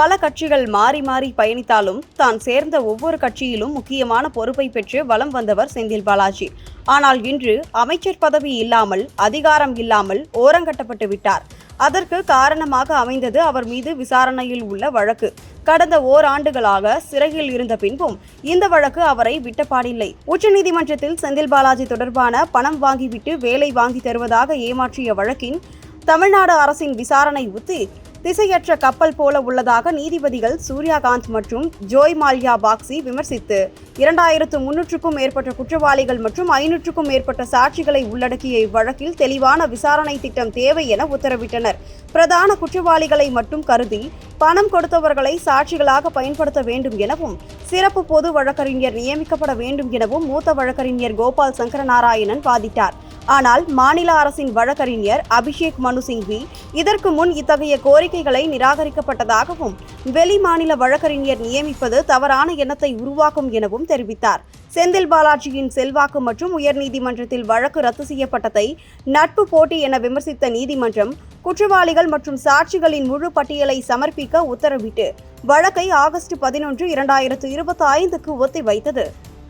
பல கட்சிகள் மாறி மாறி பயணித்தாலும் தான் சேர்ந்த ஒவ்வொரு கட்சியிலும் முக்கியமான பொறுப்பை பெற்று வலம் வந்தவர் செந்தில் பாலாஜி. ஆனால் இன்று அமைச்சர் பதவி இல்லாமல் அதிகாரம் இல்லாமல் ஓரங்கட்டப்பட்டு விட்டார். அதற்கு காரணமாக அமைந்தது அவர் மீது விசாரணையில் உள்ள வழக்கு. கடந்த ஓராண்டுகளாக சிறையில் இருந்த பின்பும் இந்த வழக்கு அவரை விட்டப்பாடில்லை. உச்சநீதிமன்றத்தில் செந்தில் பாலாஜி தொடர்பான பணம் வாங்கிவிட்டு வேலை வாங்கி தருவதாக ஏமாற்றிய வழக்கின் தமிழ்நாடு அரசின் விசாரணை உத்தி திசையற்ற கப்பல் போல உள்ளதாக நீதிபதிகள் சூர்யாகாந்த் மற்றும் ஜோய் மால்யா பாக்ஸி விமர்சித்து இரண்டாயிரத்து முன்னூற்றுக்கும் மேற்பட்ட குற்றவாளிகள் மற்றும் ஐநூற்றுக்கும் மேற்பட்ட சாட்சிகளை உள்ளடக்கிய இவ்வழக்கில் தெளிவான விசாரணை திட்டம் தேவை என உத்தரவிட்டனர். பிரதான குற்றவாளிகளை மட்டும் கருதி பணம் கொடுத்தவர்களை சாட்சிகளாக பயன்படுத்த வேண்டும் எனவும் சிறப்பு பொது வழக்கறிஞர் நியமிக்கப்பட வேண்டும் எனவும் மூத்த வழக்கறிஞர் கோபால் சங்கரநாராயணன் வாதிட்டார். ஆனால் மாநில அரசின் வழக்கறிஞர் அபிஷேக் மனு சிங்வி இதற்கு முன் இத்தகைய கோரிக்கைகளை நிராகரிக்கப்பட்டதாகவும் வெளி மாநில வழக்கறிஞர் நியமிப்பது தவறான எண்ணத்தை உருவாக்கும் எனவும் தெரிவித்தார். செந்தில் பாலாஜியின் செல்வாக்கு மற்றும் உயர்நீதிமன்றத்தில் வழக்கு ரத்து செய்யப்பட்டதை நட்பு போட்டி என விமர்சித்த நீதிமன்றம் குற்றவாளிகள் மற்றும் சாட்சிகளின் முழு பட்டியலை சமர்ப்பிக்க உத்தரவிட்டு வழக்கை ஆகஸ்ட் பதினொன்று இரண்டாயிரத்து இருபத்தி ஐந்துக்கு ஒத்திவைத்தது.